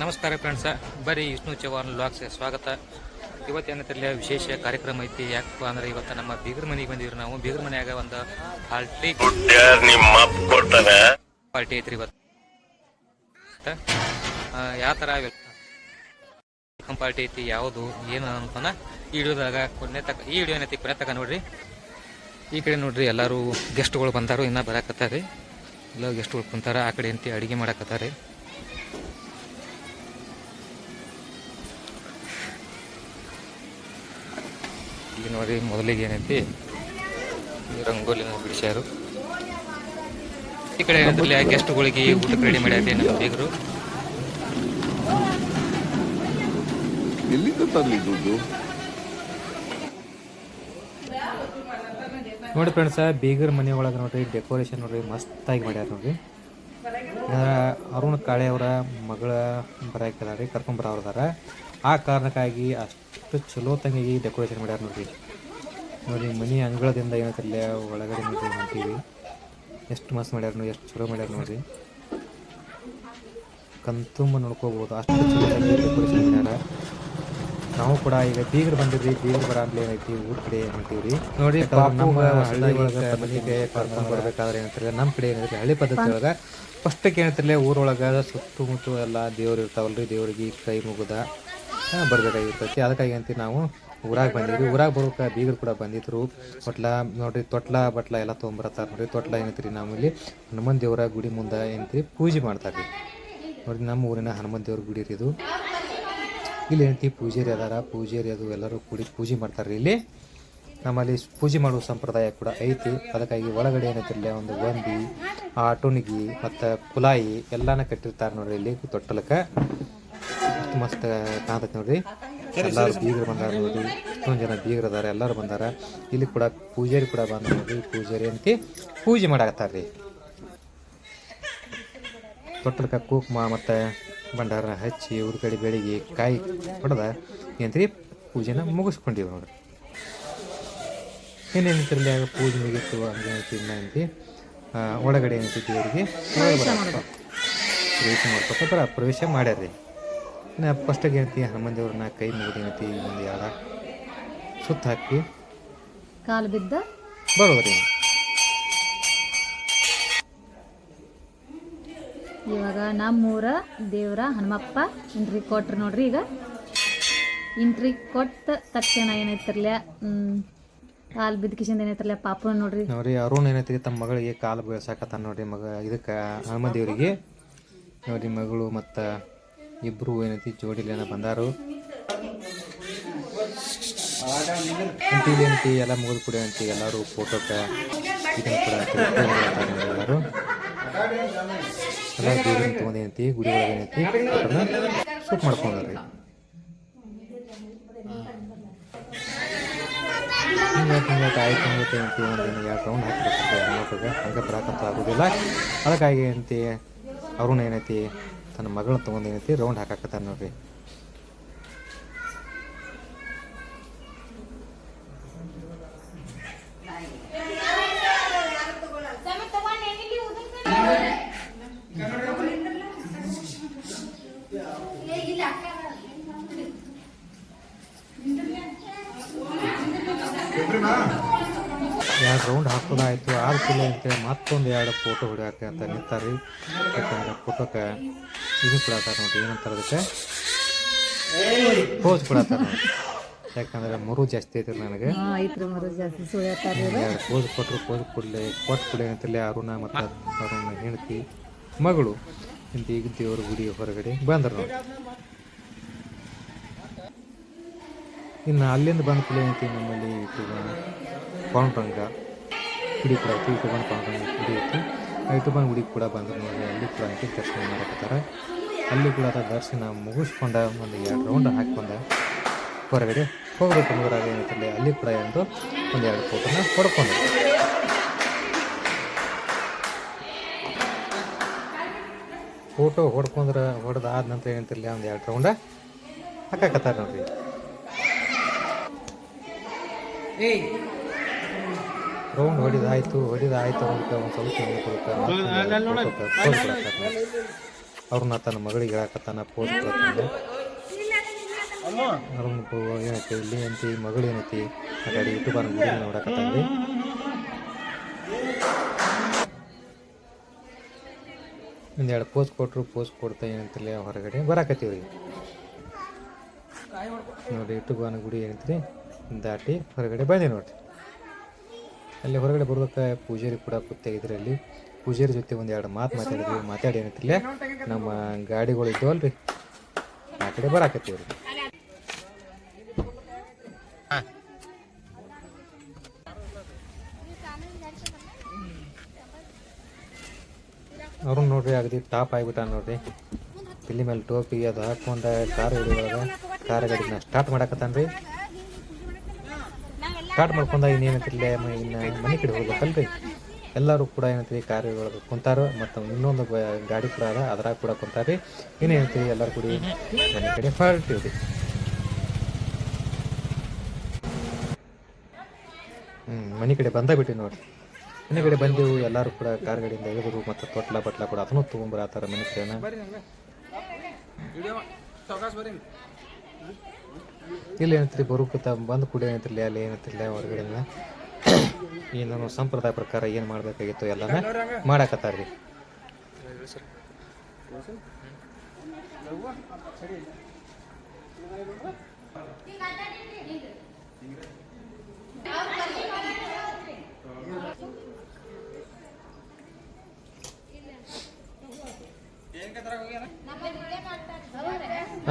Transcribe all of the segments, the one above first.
ನಮಸ್ಕಾರ ಫ್ರೆಂಡ್ಸ ಬರೀ ವಿಷ್ಣು ಚವಾನ್ ಲಾಗ್ಸ್ಗೆ ಸ್ವಾಗತ. ಇವತ್ತೇನಂತಿರಲಿ ವಿಶೇಷ ಕಾರ್ಯಕ್ರಮ ಐತಿ. ಯಾಕಪ್ಪ ಅಂದ್ರೆ ಇವತ್ತು ನಮ್ಮ ಬೀಗರ ಮನೆಗೆ ಬಂದಿವ್ರಿ ನಾವು. ಬೀಗರ ಮನೆಯಾಗ ಒಂದು ಪಾರ್ಟಿ. ಪಾರ್ಟಿ ಐತ್ರಿ ಇವತ್ತು. ಯಾವ ಥರ ವೆಲ್ಕಮ್ ಪಾರ್ಟಿ ಐತಿ ಯಾವುದು ಏನು ಅಂತನ ಈ ವಿಡಿಯೋದಾಗ ಕೊನೆ ತಕ ಈ ವಿಡಿಯೋ ಏನೈತಿ ಕೊನೆ ತಕ ನೋಡ್ರಿ. ಈ ಕಡೆ ನೋಡ್ರಿ ಎಲ್ಲರೂ ಗೆಸ್ಟ್ಗಳು ಬಂದಾರು ಇನ್ನೂ ಬರಕತ್ತಾರೆ. ಎಲ್ಲ ಗೆಸ್ಟ್ಗಳು ಕುಂತಾರ ಆ ಕಡೆ ಅಂತ ಅಡುಗೆ ಮಾಡಕತ್ತಾರ. ನೋಡಿ ಮೊದಲಿಗೆ ಏನೈತಿ? ರಂಗೋಲಿ ರಂಗೋಲಿನ ಬಿಡಿಸ್ಯಾರು. ಈ ಕಡೆ ಏನಂದ್ರೆ ಗೆಸ್ಟ್ಗಳಿಗೆ ಊಟಕ್ಕೆ ರೆಡಿ ಮಾಡ್ಯಾರ ನಮ್ಮ ಬೀಗರು. ಎಲ್ಲಿಂದ ತರಲಿ ದುಡ್ಡು? ನೋಡಿ ಫ್ರೆಂಡ್ಸ ಬೀಗರ್ ಮನೆ ಒಳಗೆ ನೋಡ್ರಿ ಡೆಕೋರೇಷನ್ ನೋಡ್ರಿ ಮಸ್ತಾಗಿ ಮಾಡ್ಯಾರ ನೋಡ್ರಿ ಅರುಣ್ ಕಾಳೆ ಅವರ ಮಗಳ ಬರಾಕಿದಾರ ರೀ ಕರ್ಕೊಂಬರವ್ರದಾರ ಆ ಕಾರಣಕ್ಕಾಗಿ ಅಷ್ಟು ಚಲೋ ತಂಗಿಗೆ ಡೆಕೋರೇಷನ್ ಮಾಡ್ಯಾರ ನೋಡ್ರಿ. ನೋಡಿ ಮನೆ ಅಂಗಳದಿಂದ ಏನಂತಿರಲ್ಲ ಒಳಗಡೆ ಅಂತೀವಿ ಎಷ್ಟು ಮಸ್ತ್ ಮಾಡ್ಯಾರ ನೋಡಿ ಎಷ್ಟು ಚಲೋ ಮಾಡ್ಯಾರ ನೋಡ್ರಿ ಕಣ್ತುಂಬ ನೋಡ್ಕೋಬಹುದು ಅಷ್ಟು ಚಲೋ ಡೆಕೋರೇಷನ್ ಮಾಡ್ಯಾರ. ನಾವು ಕೂಡ ಈಗ ಬೀಗರು ಬಂದಿದ್ವಿ ಬೀಗರು ಬರಾಗ್ಲಿ ಏನೈತಿ ಊರ್ ಕಡೆ ಹೊಂಟೀವ್ರಿ ನೋಡಿ ನಮ್ಮ ಹಳ್ಳಿ ಒಳಗ ಮನೆಗೆ ಕರ್ಕೊಂಡು ಬರ್ಬೇಕಾದ್ರೆ ಏನಂತಾರೆ ನಮ್ಮ ಕಡೆ ಏನೈತಿ ಹಳ್ಳಿ ಪದ್ಧತಿ ಒಳಗೆ ಫಸ್ಟಕ್ಕೆ ಏನಂತಿರ್ಲಿ ಊರೊಳಗೆ ಸುತ್ತಮುತ್ತ ಎಲ್ಲ ದೇವ್ರು ಇರ್ತಾವಲ್ರಿ ದೇವ್ರಿಗೆ ಕೈ ಮುಗುದ ಬರ್ಬೇಕಾಗಿರ್ತೈತಿ. ಅದಕ್ಕಾಗಿ ಅಂತೀವಿ ನಾವು ಊರಾಗ ಬಂದಿದ್ವಿ. ಊರಾಗ ಬರೋಕೆ ಬೀಗರು ಕೂಡ ಬಂದಿದ್ರು. ತೊಟ್ಲ ನೋಡ್ರಿ, ತೊಟ್ಲ ಬಟ್ಲ ಎಲ್ಲ ತೊಗೊಂಬರತ್ತಾರ ನೋಡ್ರಿ. ತೊಟ್ಲ ಏನೈತ್ರಿ ನಮ್ಮಲ್ಲಿ ಹನುಮನ್ ದೇವರ ಗುಡಿ ಮುಂದೆ ಏನೈತಿ ಪೂಜೆ ಮಾಡ್ತಾರ್ರಿ. ನೋಡ್ರಿ ನಮ್ಮ ಊರಿನ ಹನುಮನ್ ದೇವ್ರ ಗುಡಿ ರೀ ಇದು. ಇಲ್ಲಿ ಏನೈತಿ ಪೂಜಾರಿ ಅದಾರ, ಪೂಜಾರಿ ಅದು ಎಲ್ಲರೂ ಕೂಡಿ ಪೂಜೆ ಮಾಡ್ತಾರೆ ಇಲ್ಲಿ. ನಮ್ಮಲ್ಲಿ ಪೂಜೆ ಮಾಡುವ ಸಂಪ್ರದಾಯ ಕೂಡ ಐತಿ. ಅದಕ್ಕಾಗಿ ಒಳಗಡೆ ಏನೈತಿರಲ್ಲ ಒಂದು ಗೊಂಬಿ, ಆಟೋಣಿಗಿ ಮತ್ತು ಕುಲಾಯಿ ಎಲ್ಲಾನ ಕಟ್ಟಿರ್ತಾರೆ ನೋಡ್ರಿ ಇಲ್ಲಿ ತೊಟ್ಟಲಕ್ಕೆ. ಮಸ್ತ್ ಕಾಣ್ತೈತಿ ನೋಡ್ರಿ. ಎಲ್ಲಾರು ಬೀಗರು ಬಂದಾರ ನೋಡಿ. ಎಷ್ಟೊಂದು ಜನ ಬೀಗರು ಅದಾರ ಎಲ್ಲರೂ ಬಂದಾರ. ಇಲ್ಲಿ ಕೂಡ ಪೂಜಾರಿ ಕೂಡ ಬಂದ ನೋಡಿ ಪೂಜಾರಿ ಅಂತಿ ಪೂಜೆ ಮಾಡಾಕತ್ತಾರ್ರಿ. ತೊಟ್ಟಲ್ಕ ಕುಕ್ಮ ಮತ್ತು ಭಂಡಾರ ಹಚ್ಚಿ ಊರ ಕಡೆ ಬೆಳಿಗ್ಗೆ ಕಾಯಿ ಹೊಡೆದ ಏನ್ರಿ ಪೂಜೆನ ಮುಗಿಸ್ಕೊಂಡಿವಿ ನೋಡ್ರಿ. ಏನೇನಿತ್ತಿರಲಿ ಆಗ ಪೂಜೆ ಮುಗಿತು ಹಂಗೇನೈತಿ ಇನ್ನಂತಿ ಒಳಗಡೆ ಏನೈತಿ ದೇವರಿಗೆ? ಪ್ರವೇಶ ಮಾಡ್ಕೊತ ಪ್ರವೇಶ ಮಾಡ್ಯಾರ್ರಿ. ಇನ್ನು ಫಸ್ಟಾಗಿ ಹೇಳ್ತೀನಿ ಹನುಮನ್ ದೇವ್ರನ್ನ ಕೈ ಮುಗಿದು ಮುಂದೆ ಒಂದು ಯಾರ? ಸುತ್ತ ಹಾಕಿ. ಕಾಲು ಬಿದ್ದ? ಬರೋದ್ರಿ. ಇವಾಗ ನಮ್ಮೂರ ದೇವರ ಹನುಮಪ್ಪ ಇಂಟ್ರಿ ಕೊಟ್ರು ನೋಡ್ರಿ ಈಗ. ಇಂಟ್ರಿ ಕೊಟ್ಟ ತಕ್ಷಣ ಏನೈತಿರ್ಲ ಕಾಲು ಬಿದ್ದ ಕಿಶಿಂದ ಏನೈತಿರ್ಲ ಪಾಪ ನೋಡ್ರಿ. ನೋಡ್ರಿ ಅರುಣ್ ಏನೈತಿ ತಮ್ಮ ಮಗಳಿಗೆ ಕಾಲು ಬೀಳ್ಸಾಕತ್ತಾನ ನೋಡ್ರಿ ಮಗ. ಇದಕ್ಕೆ ಹನುಮ ದೇವರಿಗೆ. ನೋಡ್ರಿ ಮಗಳು ಮತ್ತು ಇಬ್ಬರು ಏನೈತಿ ಜೋಡಿಲೇನ ಬಂದಾರು. ಅಂತಿ ಎಲ್ಲ ಮುಗಿದು ಕೂಡ ಏನೈತಿ ಎಲ್ಲರೂ ಫೋಟೋಕ್ಕೆ ಇದನ್ನು ಕೂಡ ಎಲ್ಲರೂ ಎಲ್ಲ ದೇವ್ರನ್ನ ತೊಗೊಂಡು ಏನೈತಿ ಗುಡಿ ಒಳಗೆ ಏನೈತಿ ಶೂಟ್ ಮಾಡ್ಕೊಂಡ್ರಿ. ಹಿಂಗೆ ಹಿಂಗೆ ಆಯ್ತು ಹಿಂಗೆ ಆಗೋದಿಲ್ಲ ಅದಕ್ಕಾಗಿ ಏನಂತಿ, ಅರುಣ್ ಏನೈತಿ ತನ್ನ ಮಗಳನ್ನ ತೊಗೊಂಡು ಏನೈತಿ ರೌಂಡ್ ಹಾಕಾಕತ್ತಾನ ನೋಡ್ರಿ. ಎರಡು ರೌಂಡ್ ಹಾಕೋದಾಯ್ತು ಆರು ಕೂಡಲೇ ಅಂತೇಳಿ ಮತ್ತೊಂದು ಎರಡು ಫೋಟೋ ಹೊಡಿಯೋಕೆ ಅಂತ ನಿಂತಾರೆ ಯಾಕಂದ್ರೆ ಫೋಟೋಕ್ಕೆ ಇದು ಕೊಡತ್ತಾರ ನೋಡಿ ಏನಂತಾರೆ ಅದಕ್ಕೆ? ಪೋಸ್ ಕೊಡತ್ತಾರೆ ಯಾಕಂದ್ರೆ ಮರು ಜಾಸ್ತಿ ಐತೆ ನನಗೆ. ಎರಡು ಪೋಸ್ ಕೊಟ್ಟರು ಪೋಸ್ ಕೊಡಲಿ ಕೊಟ್ಟು ಕೊಡಿ ಅಂತಲ್ಲಿ ಅರುಣ ಮತ್ತು ಅರುಣ ಹೆಂಡತಿ ಮಗಳು. ಇಂತ ಈಗ ದೇವ್ರ ಗುಡಿ ಹೊರಗಡೆ ಬಂದರು ನೋಡಿ ಇನ್ನು ಅಲ್ಲಿಂದ ಬಂದ ಕೂಡ ಏನೈತಿ ನಮ್ಮಲ್ಲಿ ಈಗ ರಂಗ ಗುಡಿ ಕೂಡ ಐತಿ. ಇಟುಬನ್ ರಂಗ ಗುಡಿ ಐತಿ. ಇಟ್ಟು ಬಂದು ಗುಡಿ ಕೂಡ ಬಂದ್ರೆ ನೋಡಿ ಅಲ್ಲಿ ಕೂಡ ಐತಿ, ದರ್ಶನ ಮಾಡಕತ್ತಾರ ಅಲ್ಲಿ ಕೂಡ ಅದ ದರ್ಶನ ಮುಗಿಸ್ಕೊಂಡ ಒಂದು ಎರಡು ರೌಂಡ್ ಹಾಕ್ಕೊಂಡ ಹೊರಗಡೆ ಹೋಗ್ಬೇಕು ಅನ್ನೋದ್ರಾಗ ಏನೈತಿ ಅಲ್ಲಿ ಕೂಡ ಒಂದು ಒಂದು ಎರಡು ಫೋಟೋನ ಹೊಡ್ಕೊಂಡು ಫೋಟೋ ಹೊಡ್ಕೊಂಡ್ರೆ ಹೊಡೆದಾದ ನಂತರ ಏನಂತಿರಲಿ ಒಂದು ಎರಡು ರೌಂಡ ಹಾಕಾಕತ್ತಾರೆ ನೋಡ್ರಿ. ರೌಂಡ್ ಹೊಡಿದಾಯ್ತು ಹೊಡಿದಾಯ್ತು ಅಂತ ಒಂದು ಸ್ವಲ್ಪ ಕೊಡ್ತಾರೆ ಅವ್ರನ್ನ ತನ್ನ ಮಗಳಿಗೆ ಹೇಳಕತ್ತಾನ ಪೋಸ್ ಅವ್ರನ್ನ ಏನೈತಿ ಇಲ್ಲಿ ಅಂತಿ ಮಗಳು ಏನೈತಿ ಆ ಗಾಡಿ ಯೂಟ್ಯೂಬ್ ಗುಡಿ ನೋಡಕತ್ತಾನ್ರಿ ಒಂದೆರಡು ಪೋಸ್ ಕೊಟ್ಟರು ಪೋಸ್ ಕೊಡ್ತಾ ಏನಂತಿಲ್ಲ ಹೊರಗಡೆ. ಬರಾಕತ್ತೀವ್ರಿ. ನೋಡಿ ಯೂಟ್ಯೂಬ್ ಗುಡಿ ಏನೈತ್ರಿ ದಾಟಿ ಹೊರಗಡೆ ಬಂದೆ ನೋಡ್ರಿ. ಅಲ್ಲಿ ಹೊರಗಡೆ ಬರ್ಬೇಕಾ ಪೂಜಾರಿ ಕೂಡ ಕೂತಾಗಿದ್ರಿ ಅಲ್ಲಿ ಪೂಜಾರಿ ಜೊತೆ ಒಂದು ಎರಡು ಮಾತು ಮಾತಾಡಿದ್ವಿ. ಮಾತಾಡಿ ಏನಂತಿಲ್ಲ ನಮ್ಮ ಗಾಡಿಗಳು ಇದ್ದವಲ್ರಿ. ಆ ಕಡೆ ಬರಾಕತ್ತೀವ್ರಿ ಅವ್ರನ್ನ ನೋಡ್ರಿ, ಅಗದಿ ಟಾಪ್ ಆಗಿಬಿಟ್ಟ ನೋಡ್ರಿ. ಇಲ್ಲಿ ಮೇಲೆ ಟೋಪಿ ಅದು ಹಾಕೊಂಡ, ಕಾರ್ ಹಿಡಿಯುವಾಗ ಕಾರ್ ಗಾಡಿನ ಸ್ಟಾರ್ಟ್ ಮಾಡಕತ್ತಾನ್ರಿ. ಸ್ಟಾರ್ಟ್ ಮಾಡ್ಕೊಂಡಾಗ ಇನ್ನೇನಂತಿರ್ಲ ಇನ್ನು ಮನೆ ಕಡೆ ಹೋಗ್ಬೇಕಲ್ರಿ. ಎಲ್ಲರೂ ಕೂಡ ಏನಂತೀವಿ ಕಾರ್ ಒಳಗೆ ಕುಂತಾರ, ಮತ್ತು ಇನ್ನೊಂದು ಗಾಡಿ ಕೂಡ ಅದ, ಅದ್ರಾಗ ಕೂಡ ಕುಂತಾರ್ರಿ. ಇನ್ನೇನಂತೀವಿ ಎಲ್ಲರೂ ಕೂಡ ಮನೆ ಕಡೆ ಹೊರಟಿವ್ರಿ ಹ್ಞೂ ಮನೆ ಕಡೆ ಬಂದ ಬಿಟ್ಟು ನೋಡಿರಿ. ಮನೆ ಕಡೆ ಬಂದೆವು, ಎಲ್ಲರೂ ಕೂಡ ಕಾರ್ ಗಾಡಿಯಿಂದ ಇಳಿದ್ರು, ಮತ್ತು ತೊಟ್ಲ ಬಟ್ಲ ಕೂಡ ಅದನ್ನು ತೊಗೊಂಬರತ್ತಾರ ಮನೆ ಕಡೆನ. ಇಲ್ಲಿ ಏನಂತ್ರಿ ಬರುಕುತ್ತ ಬಂದು ಕೂಡ ಏನಂತಿರ್ಲಿ ಅಲ್ಲಿ ಏನಂತಿರ್ಲಿ ಹೊರಗಡೆನ ಏನು ಸಂಪ್ರದಾಯ ಪ್ರಕಾರ ಏನು ಮಾಡಬೇಕಾಗಿತ್ತು ಎಲ್ಲನ ಮಾಡಾಕತ್ತಾರ್ರಿ.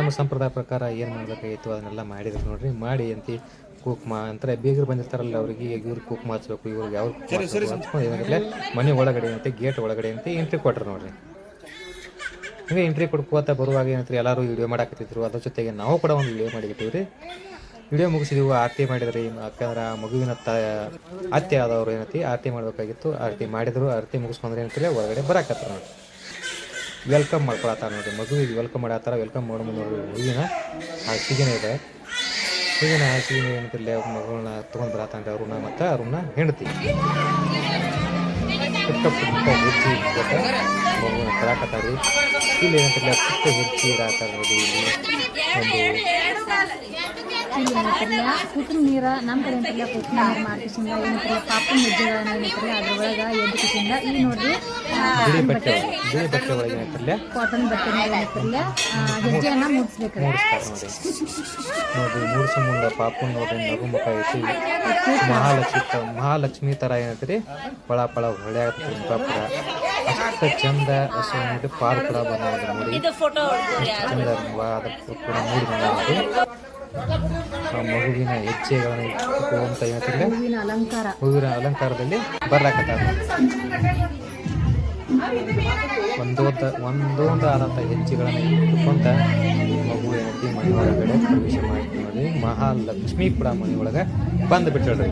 ನಮ್ಮ ಸಂಪ್ರದಾಯ ಪ್ರಕಾರ ಏನು ಮಾಡಬೇಕಾಗಿತ್ತು ಅದನ್ನೆಲ್ಲ ಮಾಡಿದ್ರು ನೋಡ್ರಿ. ಮಾಡಿ ಅಂತ ಕುಕ್ಮ ಅಂತಾರೆ. ಬೀಗರು ಬಂದಿರ್ತಾರಲ್ಲ ಅವ್ರಿಗೆ ಇವ್ರು ಕುಕ್ಮ ಹಚ್ಬೇಕು ಇವ್ರಿಗೆ ಯಾವ ಮನೆ ಒಳಗಡೆ ಅಂತ ಗೇಟ್ ಒಳಗಡೆ ಅಂತ ಎಂಟ್ರಿ ಕೊಟ್ರು ನೋಡ್ರಿ. ಹಂಗೆ ಎಂಟ್ರಿ ಕೊಡ್ಕೋತ ಬರುವಾಗ ಏನಂತಾರೆ? ಎಲ್ಲರೂ ವಿಡಿಯೋ ಮಾಡಾಕತ್ತಿದ್ರು. ಅದ್ರ ಜೊತೆಗೆ ನಾವು ಕೂಡ ಒಂದು ವಿಡಿಯೋ ಮಾಡಿಬಿಟ್ಟಿವಿ ರೀ. ವಿಡಿಯೋ ಮುಗಿಸಿದೀವಿ ಆರತಿ ಮಾಡಿದ್ರಿ. ಯಾಕಂದ್ರೆ ಆ ಮಗುವಿನ ತ ಅತ್ತೆ ಆದವ್ರು ಏನೈತಿ ಆರತಿ ಮಾಡಬೇಕಾಗಿತ್ತು. ಆರತಿ ಮಾಡಿದ್ರು. ಆರತಿ ಮುಗಿಸ್ಕೊಂಡ್ರೆ ಏನಂತಾರೆ? ಒಳಗಡೆ ಬರಾಕತ್ತಾರ ನೋಡ್ರಿ. ವೆಲ್ಕಮ್ ಮಾಡ್ಕೊಳತ್ತಾರ ನೋಡ್ರಿ ಮಗುವಿಗೆ ವೆಲ್ಕಮ್ ಮಾಡತ್ತಾರ ವೆಲ್ಕಮ್ ಮಾಡೋ ನೋಡ್ರಿ ಹೂವಿನ ಹಾಸಿಗೆನೇ ಇದೆ. ಹೂವಿನ ಹಾಸಿಗೆ ಏನಂತಿಲ್ಲ ಮಗಳನ್ನ ತೊಗೊಂಡ್ ಬರತ್ತಾನ್ರಿ ಅವ್ರನ್ನ ಮತ್ತು ಅವ್ರನ್ನ ಹೆಂಡತಿ. ಪುಟ್ಟ ಪುಟ್ಟ ಮಗುವಿನ ಕರಾಕತ್ತಾರ್ರಿ ಇಲ್ಲಿ ಏನಂತಿಲ್ಲ ಪುಟ್ಟ ಹೆಜ್ಜೆ ಇಡತ್ತಾರ ನೋಡಿ ಇಲ್ಲಿ ಒಂದು ಏನಂತಾರಲ್ಲ ಕೂಸಿನ ನೀರ? ನಮ್ಮ ಕಡೆ ಅಂತಾರಲ್ಲ ಕೂಸಿನ ನೀರು ಮಾಡ್ಕಿಸಿಂದ ಏನಂತಾರಲ್ಲ ಪಾಪನ ಹೆಜ್ಜೆಗಳನ್ನ ಏನಂತಾರಲ್ಲ ಅದ್ರೊಳಗೆ ಇಲ್ಲಿ ನೋಡ್ರಿ ಬಟ್ಟೆ ಕಾಟನ್ ಬಟ್ಟೆ ಏನಂತಾರಲ್ಲ ಹೆಜ್ಜೆಯನ್ನ ಮುಡ್ಸ್ಬೇಕ್ರಿ ನೋಡ್ರಿ ಮೂರು ಮುಂದೆ ಪಾಪನ್ ನೋಡ್ರಿ ನಗು ಮುಖ ಐತಿ. ಮಹಾಲಕ್ಷ್ಮಿ ಮಹಾಲಕ್ಷ್ಮಿ ತರ ಏನೈತ್ರಿ? ಪಳ ಪಳ ಹೊಳೆ ಮುಖಾಪುರ ಅಷ್ಟ ಚಂದ ಅಷ್ಟು ನೋಡಿ ಪಾರ್ ಕೂಡ ಬಂದ ನೋಡಿ ಚಂದ ಮೂಡಿ ಬಂದ ಆ ಮಗುವಿನ ಹೆಜ್ಜೆಗಳನ್ನ ಇಟ್ಟುಕೊಳ್ಳುವಂತ ಹೂವಿನ ಅಲಂಕಾರ. ಹೂವಿನ ಅಲಂಕಾರದಲ್ಲಿ ಬರ್ಲಾಕತ್ತಾರ ಒಂದೊಂದ ಒಂದೊಂದು ಆದಂಥ ಹೆಜ್ಜೆಗಳನ್ನು ಇಟ್ಟುಕೊಂತ ಮಗು ಏನೈತಿ ಮನೆ ಒಳಗಡೆ ಪ್ರವೇಶ ಮಾಡಿ ಮಹಾಲಕ್ಷ್ಮಿ ಕೂಡ ಮನೆ ಒಳಗೆ ಬಂದು ಬಿಟ್ಟಳ್ರಿ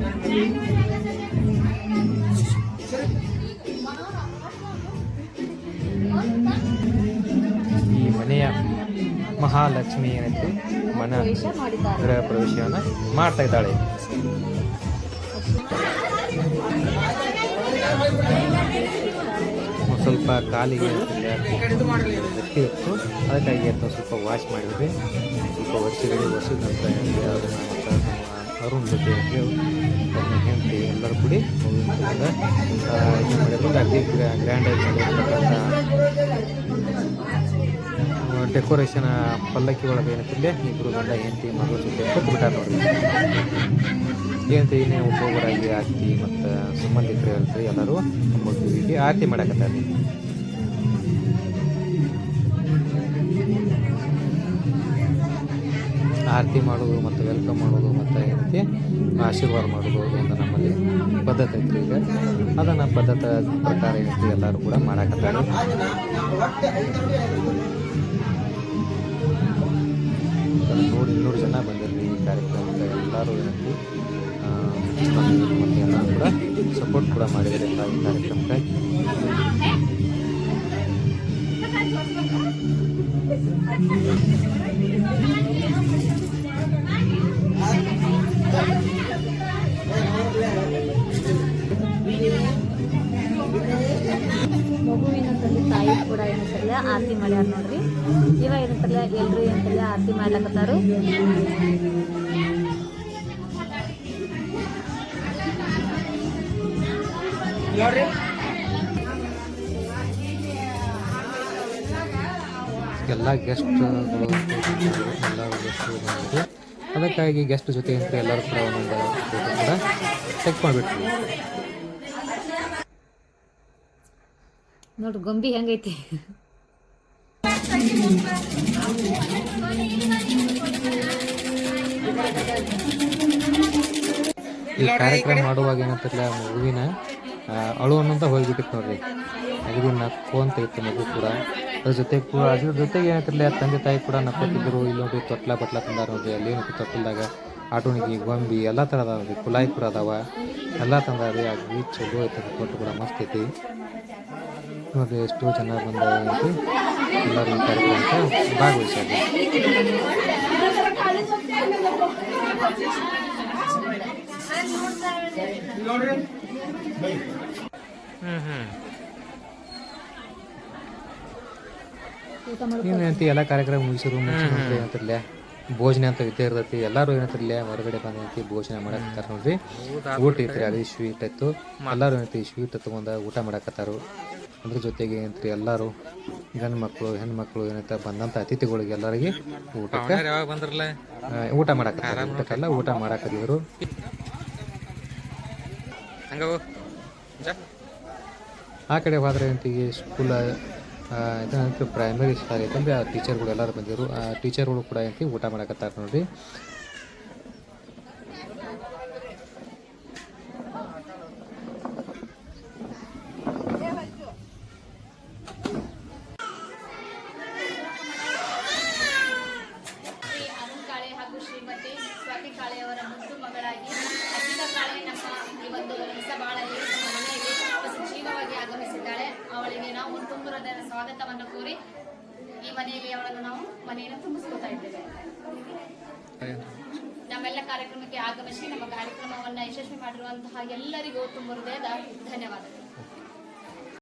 ಈ ಮನೆಯ ಮಹಾಲಕ್ಷ್ಮಿ ಏನೈತಿ ಮನ ಗೃಹ ಪ್ರವೇಶವನ್ನು ಮಾಡ್ತಾ ಇದ್ದಾಳೆ. ಸ್ವಲ್ಪ ಕಾಲಿಗೆ ಗಟ್ಟಿ ಇತ್ತು ಅದಕ್ಕಾಗಿ ಅಂತ ಸ್ವಲ್ಪ ವಾಶ್ ಮಾಡಿದ್ವಿ ಸ್ವಲ್ಪ ವರ್ಷಗಳಿಗೆ ವರ್ಷದಂತ ಅರುಣ್ ಜೊತೆ ಹೆಂಡತಿ ಎಲ್ಲರೂ ಕೂಡಿ ಏನು ಮಾಡಿದ್ರು ಅತಿ ಗ್ರ್ಯಾಂಡಾಗಿ ಮಾಡಿರ್ತಕ್ಕಂಥ ಡೆಕೋರೇಷನ್ ಪಲ್ಲಕ್ಕಿ ಒಳಗೆ ಏನಂತಿಲ್ಲ ಇಬ್ಬರು ಗಂಡ, ಹೆಂಡತಿ, ಮಗಳು ಜೊತೆ ಕೂತು ಬಿಟ್ಟಾರ ನೋಡ್ರಿ ಏನಂತ ಏನೇ ಒಬ್ಬೊಬ್ಬರಾಗಿ ಆರತಿ ಮತ್ತು ಸಂಬಂಧಿಕರು ಹೇಳ್ತಾರೆ, ಎಲ್ಲರೂ ಮಗುವಿಗೆ ಆರತಿ ಮಾಡಕತ್ತಾರೆ. ಆರತಿ ಮಾಡೋದು ಮತ್ತು ವೆಲ್ಕಮ್ ಮಾಡೋದು ಮತ್ತು ಏನೈತಿ? ಆಶೀರ್ವಾದ ಮಾಡೋದು ಅಂತ ನಮ್ಮಲ್ಲಿ ಪದ್ಧತಿ ಐತ್ರಿ ಈಗ. ಅದನ್ನು ಪದ್ಧತಿ ಪ್ರಕಾರ ಏನಂತೆ ಎಲ್ಲರೂ ಕೂಡ ಮಾಡಕತ್ತಾರೆ. ನೂರು ಇನ್ನೂರು ಜನ ಬಂದಿರಲಿ ಈ ಕಾರ್ಯಕ್ರಮಕ್ಕೆ ಎಲ್ಲರೂ ಏನೈತಿ ಮತ್ತು ಎಲ್ಲರೂ ಕೂಡ ಸಪೋರ್ಟ್ ಕೂಡ ಮಾಡಿದ್ದಾರೆ ಈ ಕಾರ್ಯಕ್ರಮಕ್ಕೆ. ಮಗುವಿನ ತಂದೆ ತಾಯಿ ಕೂಡ ಏನಿಸಲ್ಲ ಆರತಿ ಮಾಡ್ಯಾರ ನೋಡ್ರಿ. ಆರತಿ ಮಾಡ್ಲಕತ್ತಾರು. ಎಲ್ಲ ಗೆಸ್ಟ್ಗಳು ಎಲ್ಲ ಗೆಸ್ಟ್ಗಳು ಬಂದಿದ್ರು ಅದಕ್ಕಾಗಿ ಗೆಸ್ಟ್ ಜೊತೆ ಅಂತ ಎಲ್ಲರೂ ಕೂಡ ಒಂದೊಂದು ಫೋಟೋ ಕೂಡ ತೆಕ್ಕೊಂಡ್ಬಿಟ್ರು ನೋಡ್ರಿ ಗೊಂಬಿ ಹೆಂಗೈತಿ. ಈ ಕಾರ್ಯಕ್ರಮ ಮಾಡುವಾಗ ಏನಂತಿಲ್ಲ, ಹೂವಿನ ಅಳು ಅನ್ನೋಂತ ಹೋಗ್ಬಿಟ್ಟಿತ್ತು ನೋಡ್ರಿ. ಅಗದಿ ನಕ್ಕೊಂತ ಇತ್ತು ಮಗು ಕೂಡ. ಅದ್ರ ಜೊತೆ ಕೂಡ ಅದ್ರ ಜೊತೆಗೆ ಏನಂತಿರಲ್ಲ ತಂದೆ ತಾಯಿ ಕೂಡ ನಕ್ಕೋತಿದ್ರು. ಇಲ್ಲಿ ನೋಡಿ ತೊಟ್ಲ ಬಟ್ಲ ತಂದಾರ ನೋಡ್ರಿ. ಅಲ್ಲಿ ಏನಕ್ಕೆ ತೊಟ್ಲದಾಗ ಆಟೋಣಿಗೆ ಗೊಂಬಿ, ಎಲ್ಲ ಥರ ಅದಾವ ಕುಲಾಯಿ ಕೂಡ ಅದಾವ. ಎಲ್ಲ ತಂದಾರಿ. ಅಗ್ದಿ ಚಲೋ ಐತೆ ತೊಟ್ಟು ಕೂಡ ಮಸ್ತ್ ಐತಿ. ನೋಡ್ರಿ, ಎಷ್ಟು ಜನ ಬಂದ ಎಲ್ಲರೂ ಕಾರ್ಯಕ್ರಮಕ್ಕೆ ಭಾಗವಹಿಸ್ಯಾರ ಊಟ ಮಾಡ್ಕೊ ಏನಂತ ಎಲ್ಲ ಕಾರ್ಯಕ್ರಮ ಮುಗಿಸಿರು ಅಂತಿರ್ಲೆ ಭೋಜನ ಅಂತ ಇದ್ದೇ ಇರ್ತೈತಿ ಎಲ್ಲರೂ ಏನಂತಿರ್ಲೆ ಹೊರಗಡೆ ಬಂದೈತಿ ಭೋಜನ ಮಾಡಕತ್ತಾರ ನೋಡ್ರಿ. ಊಟ ಐತ್ರಿ ಅದೇ ಸ್ವೀಟ್ ಇತ್ತು ಎಲ್ಲರೂ ಏನೈತಿ ಸ್ವೀಟ್ ತಗೊಂಡ ಊಟ ಮಾಡಕತ್ತಾರು ಅದ್ರ ಜೊತೆಗೆ ಏನಂತ್ರಿ ಎಲ್ಲರೂ ಗಂಡು ಮಕ್ಕಳು ಹೆಣ್ಣು ಮಕ್ಕಳು ಏನಂತ ಬಂದಂತ ಅತಿಥಿಗಳಿಗೆ ಎಲ್ಲರಿಗೆ ಊಟಕ್ಕೆ ಊಟ ಮಾಡಕತ್ತಾರ ಊಟಕ್ಕೆಲ್ಲ ಊಟ ಮಾಡಕತ್ತಿದ್ರು ಹಂಗವು ಆ ಕಡೆ ಹೋದ್ರೆ ಏನಂತೀವಿ ಸ್ಕೂಲ್ ಇದಂತ ಪ್ರೈಮರಿ ಶಾಲೆ ಐತಂದ್ರೆ ಆ ಟೀಚರ್ಗಳು ಎಲ್ಲರೂ ಬಂದಿರು ಆ ಟೀಚರ್ಗಳು ಕೂಡ ಏನಂತೀವಿ ಊಟ ಮಾಡಕತ್ತಾರ ನೋಡ್ರಿ ಶ್ರೀ ಅರುಣ್ ಕಾಳೆ ಹಾಗೂ ಶ್ರೀಮತಿ ಸ್ವಾತಿ ಕಾಳೆಯವರ ಮುದ್ದು ಮಗಳಾಗಿ ಅಸಿತಾ ಕಾಳೆ ನಮ್ಮ ಈ ಒಂದು ಸಭಾಳಲ್ಲಿ ನಮ್ಮ ಮನೆಯಲ್ಲಿ ಸಜೀವವಾಗಿ ಆಗಮಿಸಿದ್ದಾಳೆ ಅವಳಿಗೆ ನಾವು ತುಂಬ ಹೃದಯದ ಸ್ವಾಗತವನ್ನು ಕೋರಿ ಈ ಮನೆಯಲ್ಲಿ ಅವಳನ್ನು ನಾವು ಮನೆಯನ್ನು ತುಂಬಿಸ್ಕೊತಾ ಇದ್ದೇವೆ. ನಮ್ಮೆಲ್ಲ ಕಾರ್ಯಕ್ರಮಕ್ಕೆ ಆಗಮಿಸಿ ನಮ್ಮ ಕಾರ್ಯಕ್ರಮವನ್ನು ಯಶಸ್ವಿ ಮಾಡಿರುವಂತಹ ಎಲ್ಲರಿಗೂ ತುಂಬ ಹೃದಯದ ಧನ್ಯವಾದಗಳು.